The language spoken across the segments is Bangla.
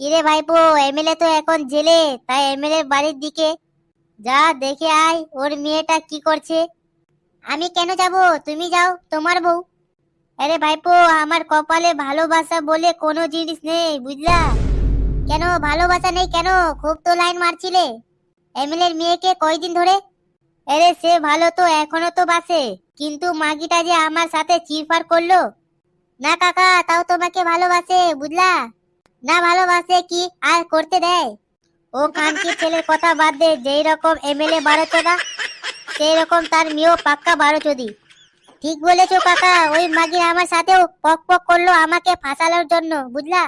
কিরে ভাইপো, এমএলএ তো এখন জেলে, তাই এমএলএ বাড়ির দিকে। যা দেখে আয়, ওর মেয়েটা কি করছে। আমি কেন যাব? তুমি যাও, তোমার বউ। আরে ভাইপো, আমার কপালে ভালোবাসা বলে কোনো জিনিস নেই, বুঝলা? কেন ভালোবাসা নেই কেন? খুব তো লাইন মারছিলে। এমএলএ এর মেয়েকে কয়দিন ধরে? আরে সে ভালো তো এখনও তো বাসে, কিন্তু মাগিটা যে আমার সাথে চিরফার করল? না কাকা, তাও তোমাকে ভালোবাসে, বুঝলা? না ভালোবাসে কি আর করতে দেয়? ও কানকি ছেলের কথা বাদ দে, যেই রকম এমএলএ চোদা সেই রকম তার মেয়েও পাক্কা বারো চোদি ঠিক বলেছ কাকা, ওই মাগি আমার সাথেও পক পক করল আমাকে ফাঁসানোর জন্য, বুঝলা?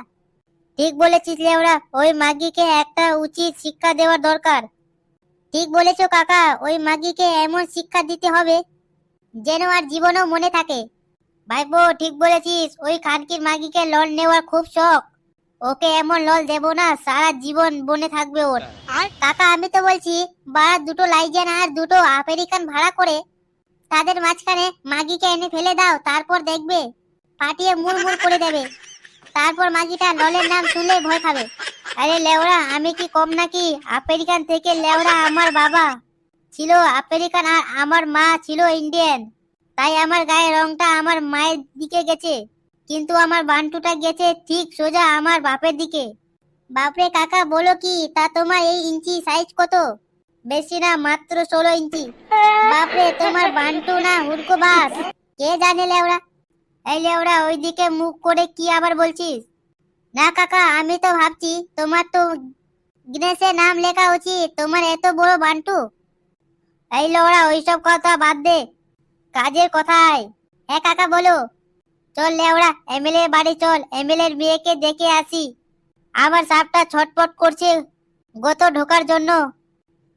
ঠিক বলেছিস লেওরা, ওই মাগিকে একটা উচিত শিক্ষা দেওয়ার দরকার। ঠিক বলেছ কাকা, ওই মাগিকে এমন শিক্ষা দিতে হবে যেন আর জীবনও মনে থাকে। ভাইপো, ঠিক বলেছিস, ওই খানকির মাগিকে লোন নেওয়ার খুব শখ। ওকে এমন লল দেবো না, সারা জীবন বনে থাকবে ওর। আর কাকা, আমি তো বলছি বা দুটো লাইজেন আর দুটো আমেরিকান ভাড়া করে তাদের মাঝখানে মাগিকে এনে ফেলে দাও, তারপর দেখবে পাটিয়ে মুড়মুড় করে দেবে। তারপর মাগিটা ললের নাম শুনলে ভয় খাবে। আরে লেওড়া আমি কি কম নাকি? আমেরিকান থেকে লেওরা আমার বাবা ছিল, আমেরিকান আর আমার মা ছিল ইন্ডিয়ান। তাই আমার গায়ের রংটা আমার মায়ের দিকে গেছে। কিন্তু আমার বান্টুটা গেছে ঠিক সোজা আমার বাপের দিকে। বাপরে কাকা, বলো কি, তা তোমার এই ইঞ্চি সাইজ কত? বেশি না, মাত্র ষোলো ইঞ্চি। বাপরে, তোমার বান্টু না হুড়কো বাস কে জানে লেওড়া? এই লেওড়া, ওইদিকে মুখ করে কি আবার বলছিস? না কাকা, আমি তো ভাবছি তোমার তো গিনেসে নাম লেখা উচিত, তোমার এত বড় বান্টু। এই লেওড়া, ওইসব কথা বাদ দে, কাজের কথায়। হ্যাঁ কাকা, বলো। চল লেওড়া এমএলএ বাড়ি চল এমএলএ এর মেয়েকে দেখে আসি। আমার সাপটা ছটপট করছে গত ঢোকার জন্য।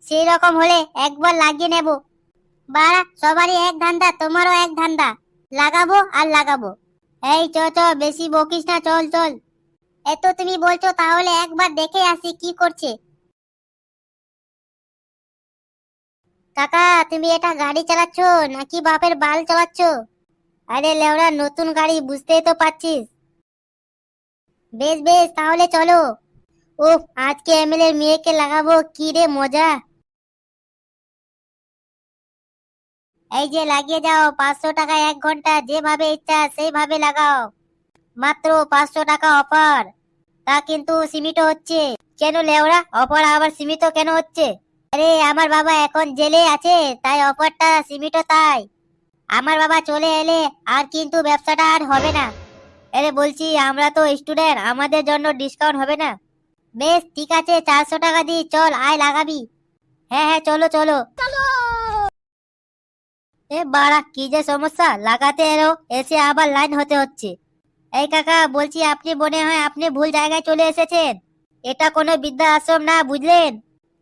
সেই রকম হলে একবার লাগিয়ে নেব। বাড়া, সবারই এক ধান্দা, তোমারও এক ধান্দা। লাগাবো আর লাগাবো। এই চ চ, বেশি বকিস না, চল চল। এত তুমি বলছো, তাহলে একবার দেখে আসি কি করছে। কাকা, তুমি এটা গাড়ি চালাচ্ছ নাকি বাপের বাল চালাচ্ছ? আরে লেওড়া, নতুন গাড়ি বুঝতেই তো পারছিস। বেশ বেশ, তাহলে চলো। ও আজকে এমএলএ মেয়েকে লাগাবো, কি রে মজা। এই যে লাগিয়ে যাও, পাঁচশো টাকা এক ঘণ্টা, যেভাবে ইচ্ছা সেইভাবে লাগাও। মাত্র পাঁচশো টাকা অফার। তা কিন্তু সীমিত হচ্ছে। কেন লেওড়া, অফার আবার সীমিত কেন হচ্ছে? আরে, আমার বাবা এখন জেলে আছে, তাই অফারটা সীমিত তাই। আমার বাবা চলে এলে আর কিন্তু ব্যবসাটা আর হবে না। আরে বলছি আমরা তো স্টুডেন্ট আমাদের জন্য ডিসকাউন্ট হবে না। বেশ ঠিক আছে চারশো টাকা দি চল আয় লাগাবি। হ্যাঁ হ্যাঁ চলো চলো। এ বাড়া কি যে সমস্যা লাগাতে এলো এসে আবার লাইন হতে হচ্ছে। এই কাকা বলছি আপনি মনে হয় আপনি ভুল জায়গায় চলে এসেছেন। এটা কোনো বৃদ্ধা আশ্রম না বুঝলেন?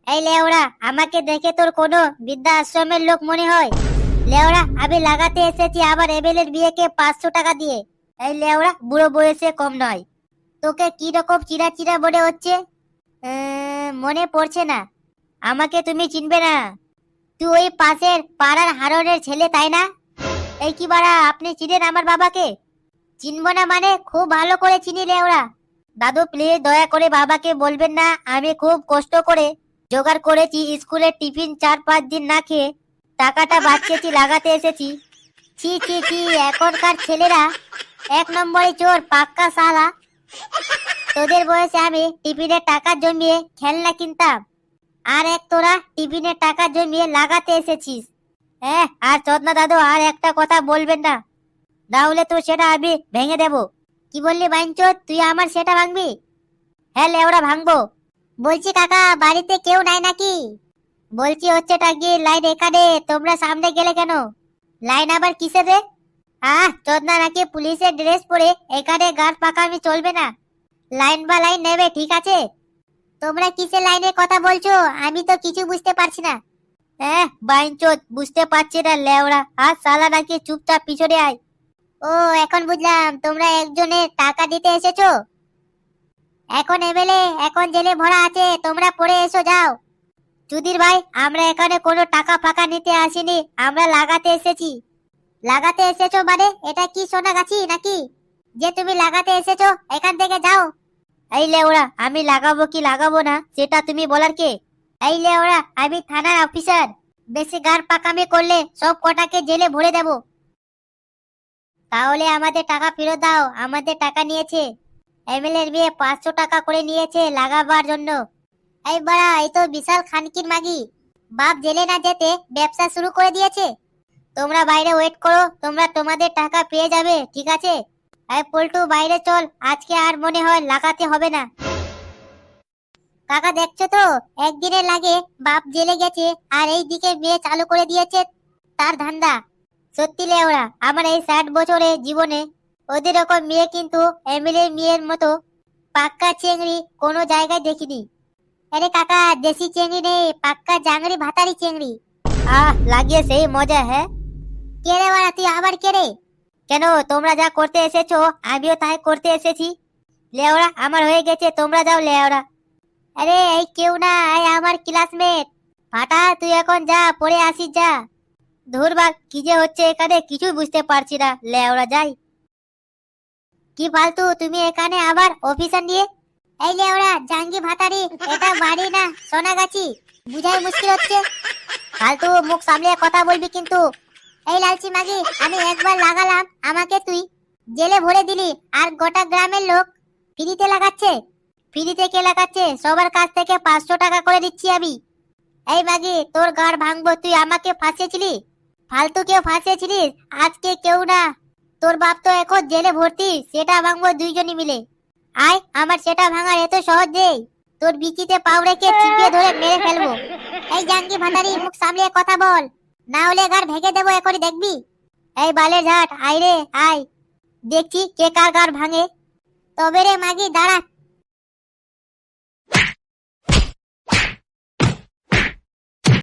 এই লেওড়া আমাকে দেখে তোর কোনো বৃদ্ধা আশ্রমের লোক মনে হয়? লেওড়া আমি লাগাতে এসেছি আবার এমএলএর বিয়েকে পাঁচশো টাকা দিয়ে। এই লেওড়া বুড়ো বয়সে কম নয়। তোকে কি রকম চিরা চিরা মনে হচ্ছে? মনে পড়ছে না। আমাকে তুমি চিনবে না। তুই ওই পাশের পাড়ার হারনের ছেলে, তাই না? এই কি বাড়া, আপনি চিনেন আমার বাবাকে? চিনবো না মানে খুব ভালো করে চিনি লেওড়া দাদু প্লিজ দয়া করে বাবাকে বলবেন না, আমি খুব কষ্ট করে জোগাড় করেছি, স্কুলের টিফিন চার পাঁচ দিন না খেয়ে। টাকাটা বাচ্চেছি লাগাতে এসেছি। ছি ছি ছি, এখনকার ছেলেরা এক নম্বরে চোর, পাক্কা সালা তোদের বয়সে আমি টিফিনের টাকা জমিয়ে খেলনা কিনতাম। আর এক তোরা টিফিনের টাকা জমিয়ে লাগাতে এসেছিস। হ্যাঁ আর চন্দনা দাদু আর একটা কথা বলবেন না। না হলে তো সেটা আমি ভেঙে দেব। কি বললি বাইনচোদ, তুই আমার সেটা ভাঙবি? হ্যাঁ লেওড়া ভাঙবো। বলছি, কাকা, বাড়িতে কেউ নাই নাকি? বলছি হচ্ছেটা কি লাইন এখানে, তোমরা সামনে গেলে কেন? লাইন আবার কিসের রে? আহ, চোদনা নাকি পুলিশের ড্রেস পরে এখানে গার্ড পাকামি চলবে না। লাইন বা লাইন নেবে, ঠিক আছে? তোমরা কিসের লাইনের কথা বলছো? আমি তো কিছু বুঝতে পারছি না। হ্যাঁ বাইনচোদ, বুঝতে পারছি না লেওড়া আর সালা নাকি চুপচাপ পিছনে আয়। ও, এখন বুঝলাম, তোমরা একজনের টাকা দিতে এসেছ? এখন এমএলএ, এখন জেলে ভরা আছে, তোমরা পড়ে এসো, যাও। চুদির ভাই, আমরা এখানে কোনো টাকা ফাঁকা নিতে আসিনি, আমরা লাগাতে এসেছি। লাগাতে এসেছ মানে? এটা কি সোনা গাছি নাকি? যে তুমি লাগাতে এসেছ, এখান থেকে যাও। এই লেওড়া, আমি লাগাবো কি লাগাবো না, সেটা তুমি বলার কে? এই লেওড়া, আমি থানার অফিসার। বেশি গাড় পাকামি করলে সব কটাকে জেলে ভরে দেব। তাহলে আমাদের টাকা ফেরত দাও, আমাদের টাকা নিয়েছে। এমএলএ এর বিয়ে পাঁচশো টাকা করে নিয়েছে লাগাবার জন্য। এই বাড়া, এই তো বিশাল খানকির মাগি। বাপ জেলে না যেতে ব্যবসা শুরু করে দিয়েছে। তোমরা বাইরে ওয়েট করো, তোমরা তোমাদের টাকা পেয়ে যাবে, ঠিক আছে? এই পল্টু, বাইরে চল, আজকে আর মনে হয় লাগাতে হবে না। কাকা, দেখছ তো? একদিনে লাগে বাপ জেলে গেছে, আর এই দিকে মেয়ে চালু করে দিয়েছে তার ধান্দা। সত্যি লেওরা আমার এই ষাট বছরে জীবনে ওদের রকম মেয়ে কিন্তু এমএলএ মেয়ের মতো পাক্কা চেংড়ি কোনো জায়গায় দেখিনি। আরে কাকা দেশি চেংড়ি নেই পাক্কা জাংড়ি ভাতারি চেংড়ি আহ লাগিয়ে সেই মজা হ্যাঁ কে রে বাড়া তুই আবার কে রে কেন তোমরা যা করতে এসেছ আমিও তাই করতে এসেছি। লেওড়া আমার হয়ে গেছে তোমরা যাও লেওড়া আরে এই কেউ না এই আমার ক্লাসমেট ফাটা তুই এখন যা পড়ে আসিস যা। ধুরবাগ কি যে হচ্ছে এখানে কিছুই বুঝতে পারছি না। লেওড়া যাই। কি ফালতু তুমি এখানে আবার অফিসার নিয়ে এই লেওড়া জাঙ্গি ভাতারি, এটা বাড়ি না সোনাগাছি বুঝাই মুশকিল হচ্ছে। ফালতু মুখ সামলিয়ে কথা বলবি কিন্তু। এই লালচি মাগি, আমি একবার লাগালাম, আমাকে তুই। জেলে ভরে দিলি, আর গোটা গ্রামের লোক ফ্রিতে লাগাচ্ছে। ফ্রিতে কে লাগাচ্ছে? সবার কাছ থেকে পাঁচশো টাকা করে দিচ্ছি আমি। এই মাগি, তোর গাড় ভাঙবো, তুই আমাকে ফাঁসিয়েছিলি? ফালতু কেউ ফাঁসিয়েছিলিস? আজকে কেউ না। তোর বাপ তো এখন জেলে ভর্তি, সেটা ভাঙবো দুইজনই মিলে। আয়, আমার সেটা ভাঙার এত সহজ নেই। তোর বিচিতে পাও রেখে চিপিয়ে ধরে মেরে ফেলব। এই জাঙ্গি ভান্ডারি মুখ সামলিয়ে কথা বল। না হলে গার ভেঙে দেবো এখনই, দেখবি? এই বালে ঝাট, আয় রে, আয়। দেখছি কে কার গার ভাঙে। তবে রে মাগি, দাঁড়া